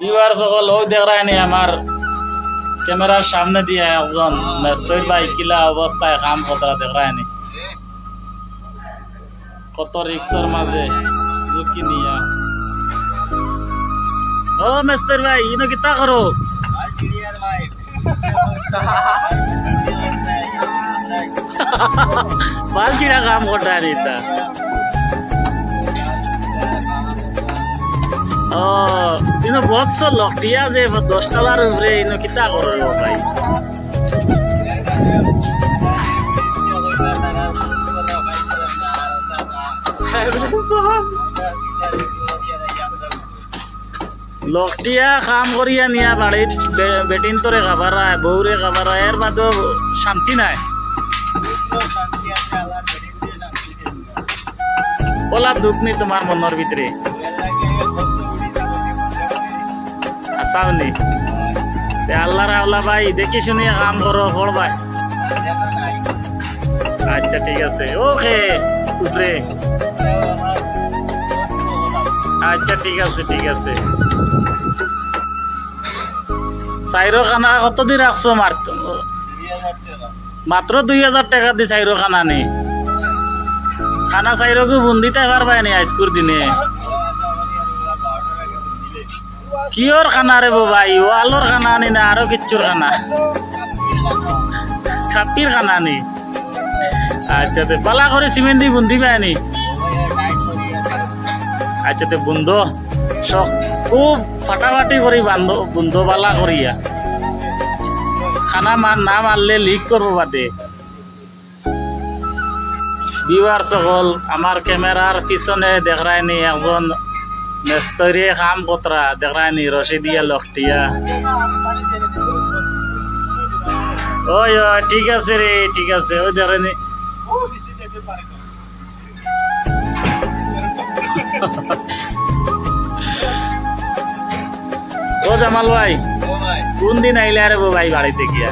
Bieber সকল ওই দেখরায়নি আমার ক্যামেরার সামনে দিয়ে একজন মেস্তৈর ভাই কিলা অবস্থায় কাম কতরা দেখরায়নি কত রিক্সর মাঝে ঝুঁকি নিয়া। ও মেস্তৈর ভাই, ইনো কিতা করো? বালচিরা কাম করতে নিতা ও। ইনো বক্স লকটিয়া যে দশ তলার উপরে ইনো কিতা করো ভাই। লকটিয়া কাম করিয়া নিয়া বাড়িত বে- বেটিন তোরে খাবার বউরে খাবার এর বাদেও শান্তি নাই। ওলা দুঃখ নি তোমার মনের ভিতরে আসাওনি তে আল্লাহর আল্লাহ ভাই, দেখি শুনি কাম করো কর ভাই। আচ্ছা ঠিক আছে। ওকে, উপরে। আচ্ছা ঠিক আছে ঠিক আছে। চাইরো খানা কতদিন রাখছো মার মাত্র দুই হাজার টাকা দি চাইরো খানা খানা চাইরোকে বন্দিতে পারবাই নি আজকুর দিনে। কিয়র খানা রে বাবাই ওয়ালোর খানা আনি না আরও কিচ্ছুর খানা? খাপির খানা নি? আচ্ছা তে পালা করে সিমেন্ট দি বুন্দি পায় নি? আচ্ছা তে, বুন্দ সব খুব ফাটাফাটি করি বান্ধ, বুন্দ বালা করিয়া খানা মার না মারলে লিক করব বাদে। বিবার সকল আমার ক্যামেরার পিছনে দেখায়নি একজন মেস্তরি কাম কতরা দেখায়নি রশি দিয়া লকটিয়া ওই ঠিক আছে রে, ঠিক আছে, ওই দেখায়নি ও জামাল ভাই, কোন দিন আইলে আরে ভাই বাড়িতে গিয়া?